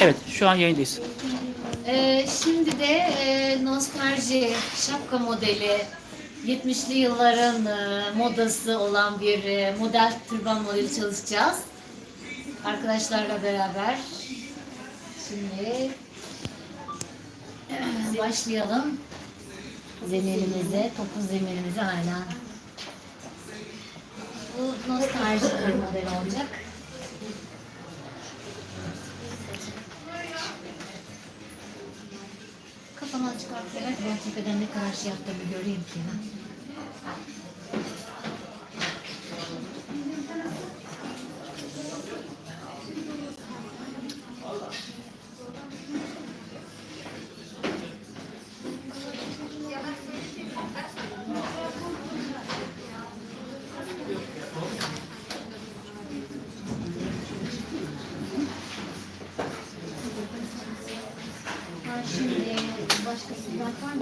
Evet, şu an yayındayız. Ee, şimdi de e, nostalji şapka modeli 70'li yılların e, modası olan bir e, model türban modeli çalışacağız. Arkadaşlarla beraber. Şimdi e, başlayalım. Zeminimize, topuz zeminimize aynen. Bu nostalji bir model olacak. Kafamı açık arttırarak ben tepeden ne kadar şey yaptığımı göreyim ki. Ha, şimdi başka sıcak var mıydı? Her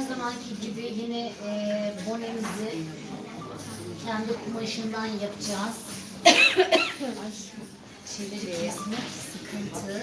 zamanki gibi yine e, bonemizi kendi kumaşından yapacağız. Şeyleri kesmek sıkıntı.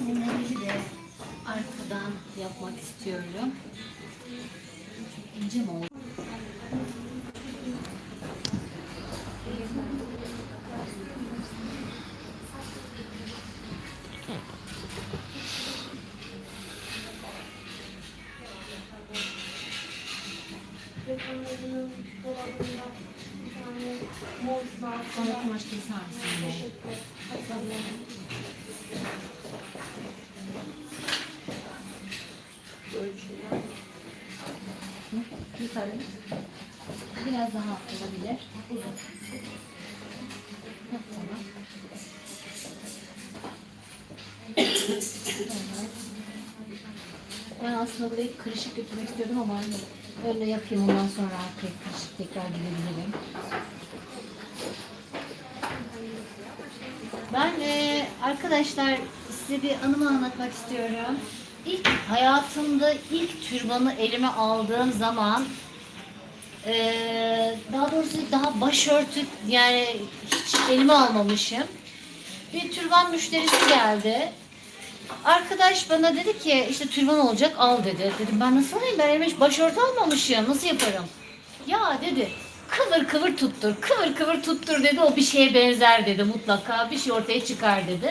bunları de arkadan yapmak istiyorum. Çok ince mi oldu? Sonra kumaş keser misin? Yukarı. Biraz daha olabilir. Uzun. Ben aslında burayı kırışık götürmek istiyordum ama öyle yapayım ondan sonra arkaya kırışık tekrar gidebilirim. Ben eee, arkadaşlar size bir anımı anlatmak istiyorum. İlk hayatımda ilk türbanı elime aldığım zaman eee, daha doğrusu daha başörtü yani hiç elime almamışım. Bir türban müşterisi geldi. Arkadaş bana dedi ki işte türban olacak al dedi. Dedim ben nasıl alayım ben elime hiç başörtü almamışım nasıl yaparım? Ya dedi kıvır kıvır tuttur kıvır kıvır tuttur dedi o bir şeye benzer dedi mutlaka bir şey ortaya çıkar dedi.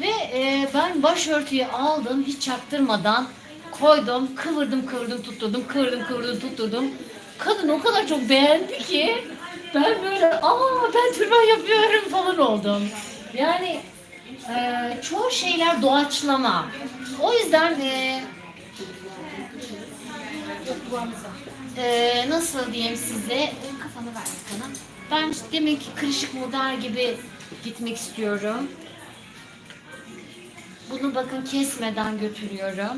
Ve e, ben başörtüyü aldım hiç çaktırmadan koydum kıvırdım kıvırdım tutturdum kıvırdım kıvırdım tutturdum. Kadın o kadar çok beğendi ki ben böyle aa ben türban yapıyorum falan oldum. Yani e, çoğu şeyler doğaçlama. O yüzden e, e, nasıl diyeyim size kafanı ver bana. Ben demek ki kırışık model gibi gitmek istiyorum. Bunu bakın kesmeden götürüyorum.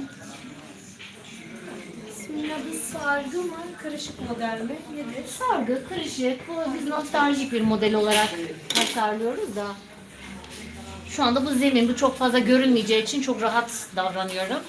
İsminin adı sargı mı? Karışık model mi? Nedir? Sargı, kırışık. Bu biz nostaljik bir model olarak tasarlıyoruz da. Şu anda bu zemin, bu çok fazla görünmeyeceği için çok rahat davranıyorum.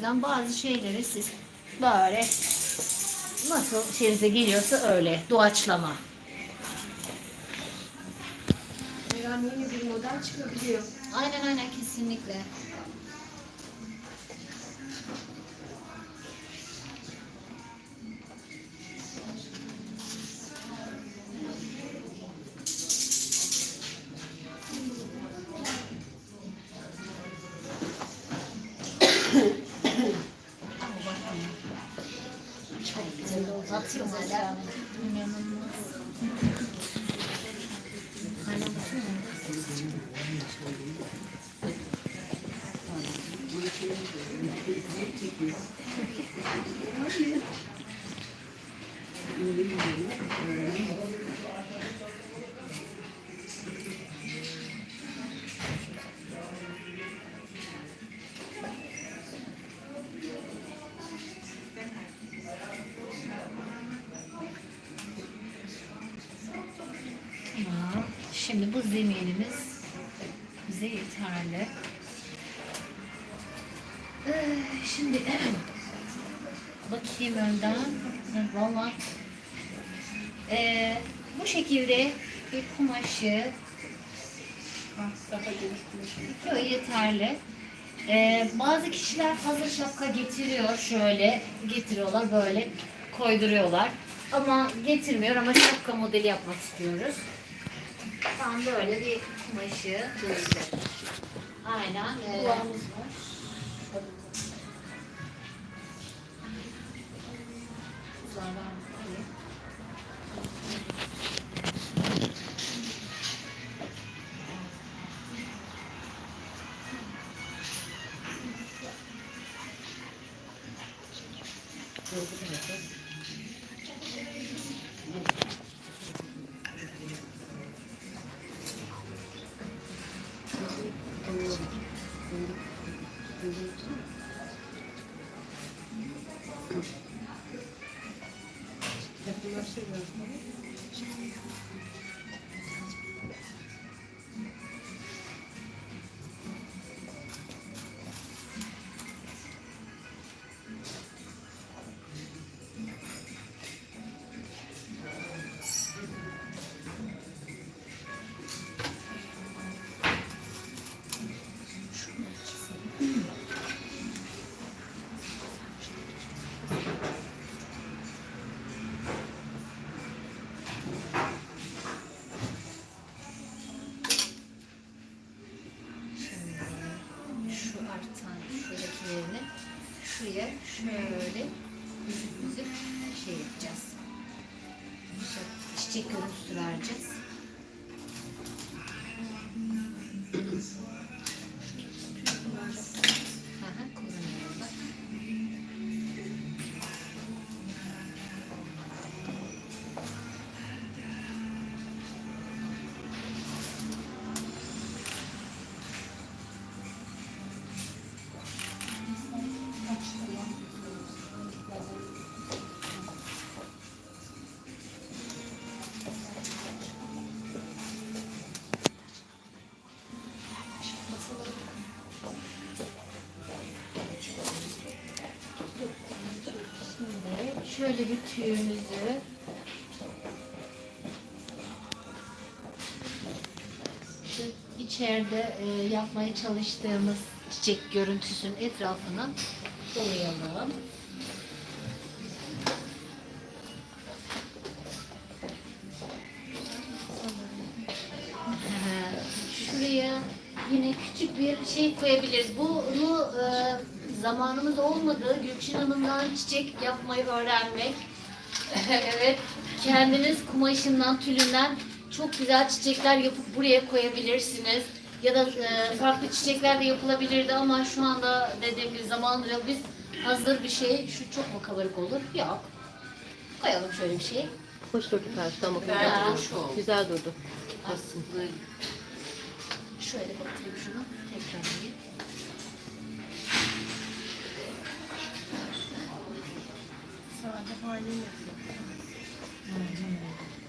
Yüzden bazı şeyleri siz böyle nasıl şeyinize geliyorsa öyle doğaçlama. Her an yeni bir model çıkabiliyor. Aynen aynen kesinlikle. güzel Şimdi bu zeminimiz bize yeterli. Ee, şimdi bakayım önden. Valla ee, bu şekilde bir kumaşı Yok yeterli. Ee, bazı kişiler hazır şapka getiriyor şöyle getiriyorlar böyle koyduruyorlar. Ama getirmiyor ama şapka modeli yapmak istiyoruz. Tam böyle bir kumaşı böyle. Aynen. ee, Kulağımız var. zarlar koyayım. Şimdi şuraya şöyle büzüp şey yapacağız. Çiçek görüntüsü vereceğiz. Şöyle bir tüyümüzü içeride e, yapmaya çalıştığımız çiçek görüntüsünün etrafına dolayalım. Şuraya yine küçük bir şey koyabiliriz. Bunu e, zamanımız olmadı. Gülçin Hanım'dan çiçek yapmayı öğrenmek. evet. Kendiniz kumaşından, tülünden çok güzel çiçekler yapıp buraya koyabilirsiniz. Ya da e, farklı çiçekler de yapılabilirdi ama şu anda dediğim gibi zamanında. Biz hazır bir şey, şu çok mu kabarık olur? Yok. Koyalım şöyle bir şey. Hoş durdu karşıda ama Güzel. Güzel durdu. Aslında şöyle bakayım şunu 是啊，这玩意儿有意思。嗯。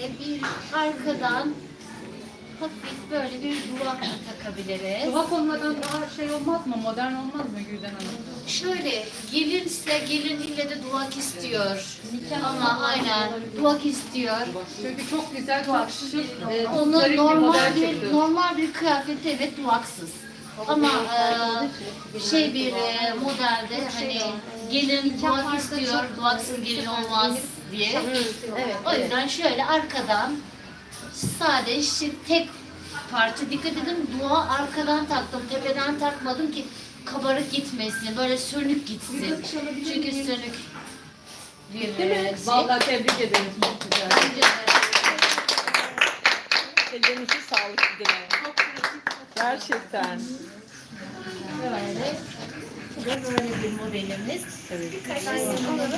Böyle bir arkadan hafif böyle bir duvak takabiliriz. Duvak olmadan daha şey olmaz mı? Modern olmaz mı Gülden Hanım? Şöyle gelinse gelin ille de duvak istiyor. Ama aynen duvak istiyor. Çünkü çok güzel, çok şık. e, Onu zarif bir normal bir normal bir kıyafette evet duvaksız. Ama e, şey bir e, modelde hani gelin duvak istiyor, duvaksız gelin olmaz diye. Evet. O yüzden şöyle arkadan sade şık tek parça dikkat edin dua arkadan taktım tepeden takmadım ki kabarık gitmesin böyle sönük gitsin. Çünkü sönük bir Değil mi? şey. Vallahi tebrik ederiz. Çok güzel. Ellerinize sağlık dilerim. Gerçekten. Böyle. Bu da böyle bir modelimiz.